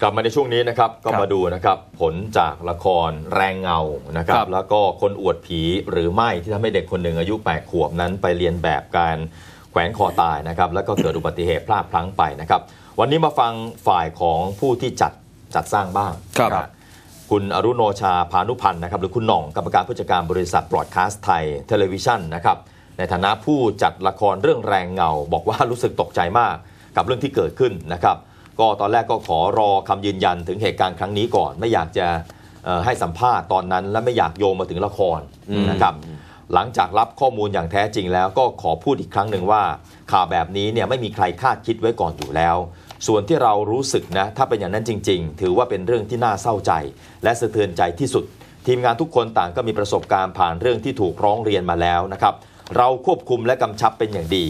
กลับมาในช่วงนี้นะครับก็ครับมาดูนะครับผลจากละครแรงเงานะครับครับแล้วก็คนอวดผีหรือไม่ที่ทำให้เด็กคนหนึ่งอายุ8ขวบนั้นไปเรียนแบบการแขวนคอตายนะครับแล้วก็เกิดอุบัติเหตุพลาดพลั้งไปนะครับ วันนี้มาฟังฝ่ายของผู้ที่จัดจัดสร้างบ้างครับนะคุณอรุโนชาพานุพันธ์นะครับหรือคุณหน่องกรรมการผู้จัดการบริษัทบรอดคาสต์ไทยเทเลวิชันนะครับในฐานะผู้จัดละครเรื่องแรงเงา บอกว่ารู้สึกตกใจมากกับเรื่องที่เกิดขึ้นนะครับ ก็ตอนแรกก็ขอรอคำยืนยันถึงเหตุการณ์ครั้งนี้ก่อน ไม่อยากจะเอ่อให้สัมภาษณ์ตอนนั้น และไม่อยากโยงมาถึงละครนะครับหลังจากรับข้อมูลอย่างแท้จริงแล้วก็ขอพูดอีกครั้งหนึ่งว่า ข่าวแบบนี้เนี่ยไม่มีใครคาดคิดไว้ก่อนอยู่แล้ว ส่วนที่เรารู้สึกนะถ้าเป็นอย่างนั้นจริง ๆ ถือว่าเป็นเรื่องที่น่าเศร้าใจ และสะเทือนใจที่สุด ทีมงานทุกคนต่างก็มีประสบการณ์ผ่านเรื่องที่ถูกร้องเรียนมาแล้วนะครับเราควบคุมและกำชับเป็นอย่างดี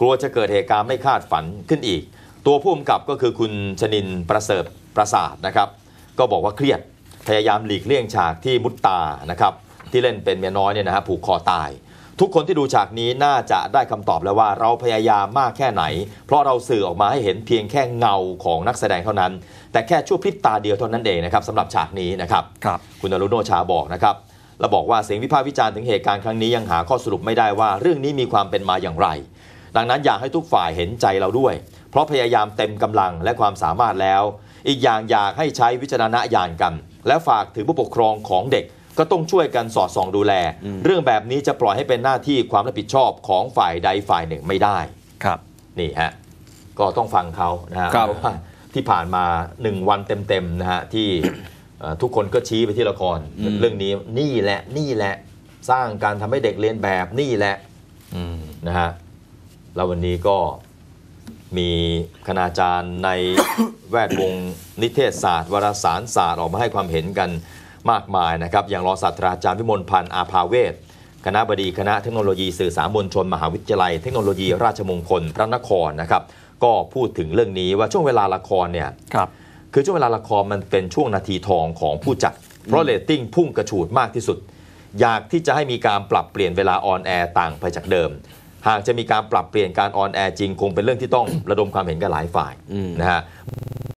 กลัวจะเกิดเหตุการณ์ไม่คาดฝันขึ้นอีก ตัวผู้กำกับก็คือคุณชนินทร์ประเสริฐประสาทนะครับ ก็บอกว่าเครียดพยายามหลีกเลี่ยงฉากที่มุตตานะครับที่เล่นเป็นเมียน้อยเนี่ยนะฮะผูกคอตาย ทุกคนที่ดูฉากนี้น่าจะได้คำตอบแล้วว่าเราพยายามมากแค่ไหน เพราะเราสื่อออกมาให้เห็นเพียงแค่เงาของนักแสดงเท่านั้น แต่แค่ชั่วพริบตาเดียวเท่านั้นเองนะครับสำหรับฉากนี้นะครับครับ คุณอรุโนชาบอกนะครับและบอกว่าเสียงวิพากษ์วิจารณ์ถึงเหตุการณ์ครั้งนี้ยังหาข้อสรุปไม่ได้ว่าเรื่องนี้มีความเป็นมาอย่างไร ดังนั้นอยากให้ทุกฝ่ายเห็นใจเราด้วย เพราะพยายามเต็มกำลังและความสามารถแล้ว อีกอย่างอยากให้ใช้วิจารณญาณกัน และฝากถึงผู้ปกครองของเด็กก็ต้องช่วยกันสอดส่องดูแล เรื่องแบบนี้จะปล่อยให้เป็นหน้าที่ความรับผิดชอบของฝ่ายใดฝ่ายหนึ่งไม่ได้ครับนี่ฮะก็ต้องฟังเขานะฮะครับเพราะว่าที่ผ่านมา1วันเต็มๆนะฮะที่เอ่อทุกคนก็ชี้ไปที่ละคร เรื่องนี้นี่แหละนี่แหละสร้างการทำให้เด็กเรียนแบบนี่แหละอืมนะฮะแล้ววันนี้ก็ มีคณาจารย์ในแวดวงนิเทศศาสตร์วารสารศาสตร์ออกมาให้ความเห็นกันมากมายนะครับ อย่างรองศาสตราจารย์วิมลพันธ์อาภาเวศคณะบดีคณะเทคโนโลยีสื่อสารมวลชน มหาวิทยาลัย เทคโนโลยีราชมงคลพระนครนะครับ ก็พูดถึงเรื่องนี้ว่าช่วงเวลาละครเนี่ยครับคือช่วงเวลาละครมันเป็นช่วงนาทีทองของผู้จัด เพราะเรตติ้งพุ่งกระฉูดมากที่สุด อยากที่จะให้มีการปรับเปลี่ยนเวลาออนแอร์ต่างไปจากเดิม หากจะมีการปรับเปลี่ยนการออนแอร์จริง คงเป็นเรื่องที่ต้องระดมความเห็นกันหลายฝ่ายอืมนะฮะ